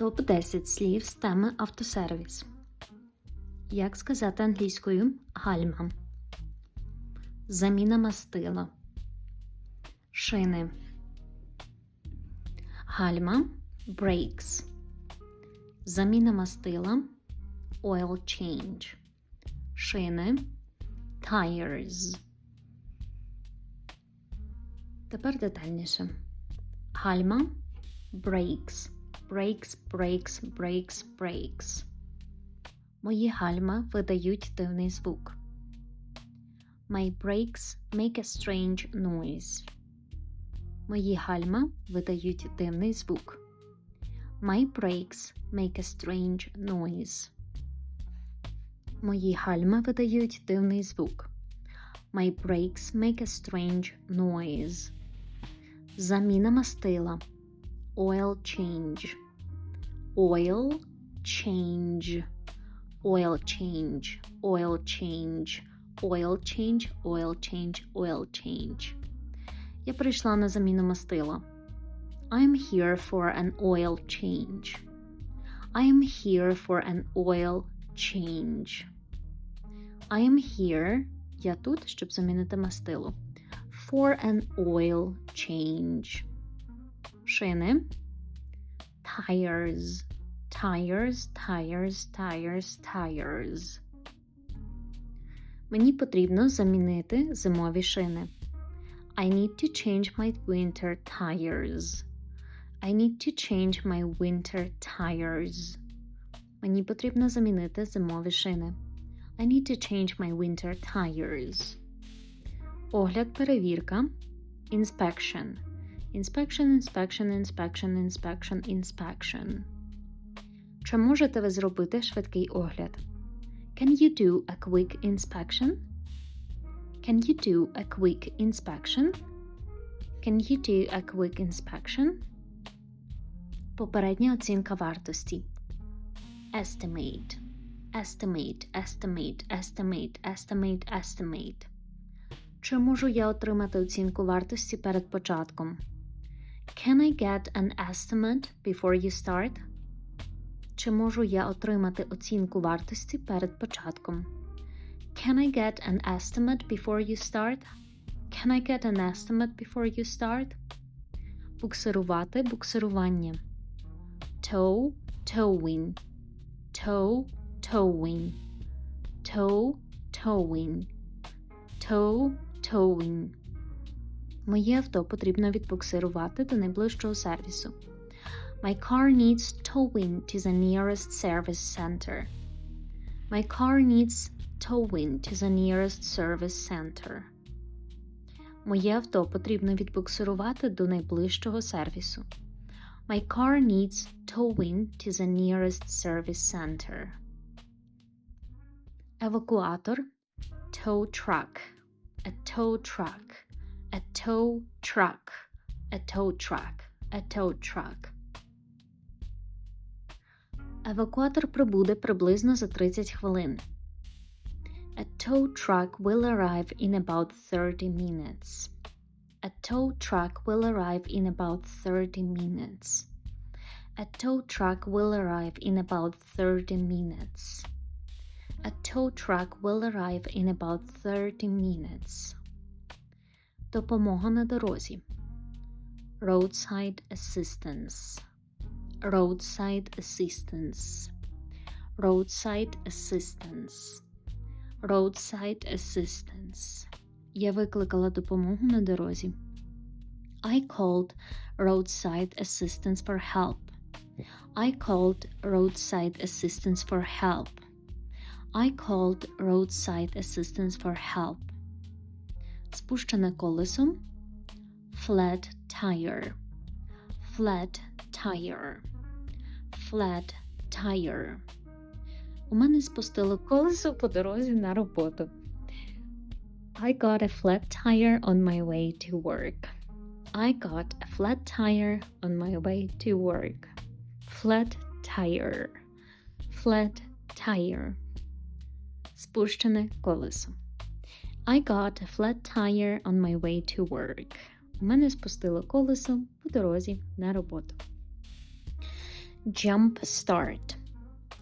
Топ 10 слів з теми автосервіс. Як сказати англійською гальма. Заміна мастила. Шини. Гальма brakes. Заміна мастила oil change. Шини tires. Тепер детальніше. Гальма brakes. Brakes, brakes, brakes, brakes. Мої гальма видають дивний звук. My brakes make a strange noise. Мої гальма видають дивний звук. My brakes make a strange noise. Мої гальма видають дивний звук. My brakes make a strange noise. Заміна мастила. Oil change. Oil change. Oil change. Oil change. Oil change. Oil change. Oil change. Я прийшла на заміну мастила. I am here for an oil change. I am here for an oil change. I am here. Я тут, щоб замінити мастило. For an oil change. Шини. Tires. Tires, tires, tires, tires. Мені потрібно замінити зимові шини. I need to change my winter tires. I need to change my winter tires. Мені потрібно замінити зимові шини. I need to change my winter tires. Огляд, перевірка. Inspection. Inspection, inspection, inspection, inspection, inspection. Чи можете ви зробити швидкий огляд? Can you do a quick inspection? Can you do a quick inspection? Can you do a quick inspection? Попередня оцінка вартості. Estimate. Estimate, estimate, estimate, estimate, estimate. Чи можу я отримати оцінку вартості перед початком? Can I get an estimate before you start? Чи можу я отримати оцінку вартості перед початком? Can I get an estimate before you start? Can I get an estimate before you start? Буксирувати буксирування. Tow, towing. Tow, towing. Tow, towing. Tow, towing. Моє авто потрібно відбуксирувати до найближчого сервісу. My car needs towing to the nearest service center. My car needs towing to the nearest service center. Моє авто потрібно відбуксирувати до найближчого сервісу. My car needs towing to the nearest service center. Евакуатор tow truck, a tow truck, a tow truck, a tow truck, a tow truck. Евакуатор прибуде приблизно за 30 хвилин. A tow truck will arrive in about 30 minutes. A tow truck will arrive in about 30 minutes. A tow truck will arrive in about 30 minutes. A tow truck will arrive in about 30 minutes. Допомога на дорозі. Roadside assistance. Roadside assistance. Roadside assistance. Roadside assistance. Я викликала допомогу на дорозі. I called roadside assistance for help. I called roadside assistance for help. I called roadside assistance for help. Спущене колесо. Flat tire. Flat tire. Flat tire. У мене спустило колесо по дорозі на роботу. I got a flat tire on my way to work. I got a flat tire on my way to work. Flat tire. Flat tire. Спущене колесо. I got a flat tire on my way to work. У мене спустило колесо по дорозі на роботу. Jump start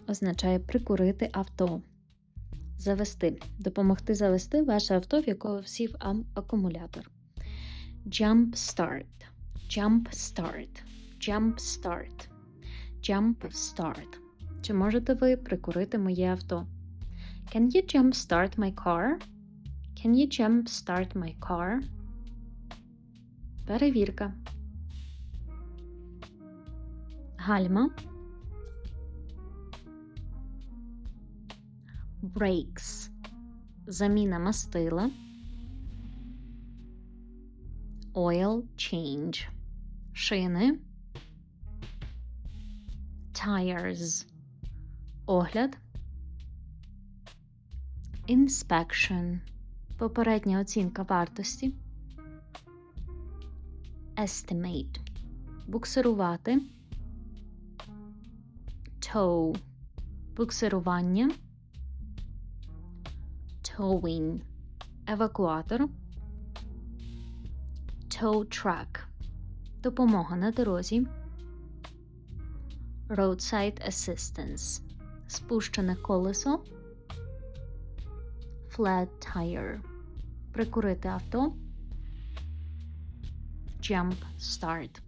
означає прикурити авто. Завести. Допомогти завести ваше авто, в якого сів акумулятор. Jump start. Jump start. Jump start. Jump start. Чи можете ви прикурити моє авто? Can you jump start my car? Can you jump start my car? Перевірка. Гальма. Brakes. Заміна мастила. Oil change. Шини. Tires. Огляд. Inspection. Попередня оцінка вартості. Estimate. Буксирувати. Tow. Буксирування. Towing. Евакуатор. Tow truck. Допомога на дорозі. Roadside assistance. Спущене колесо. Flat tire. Прикурити авто. Jump start.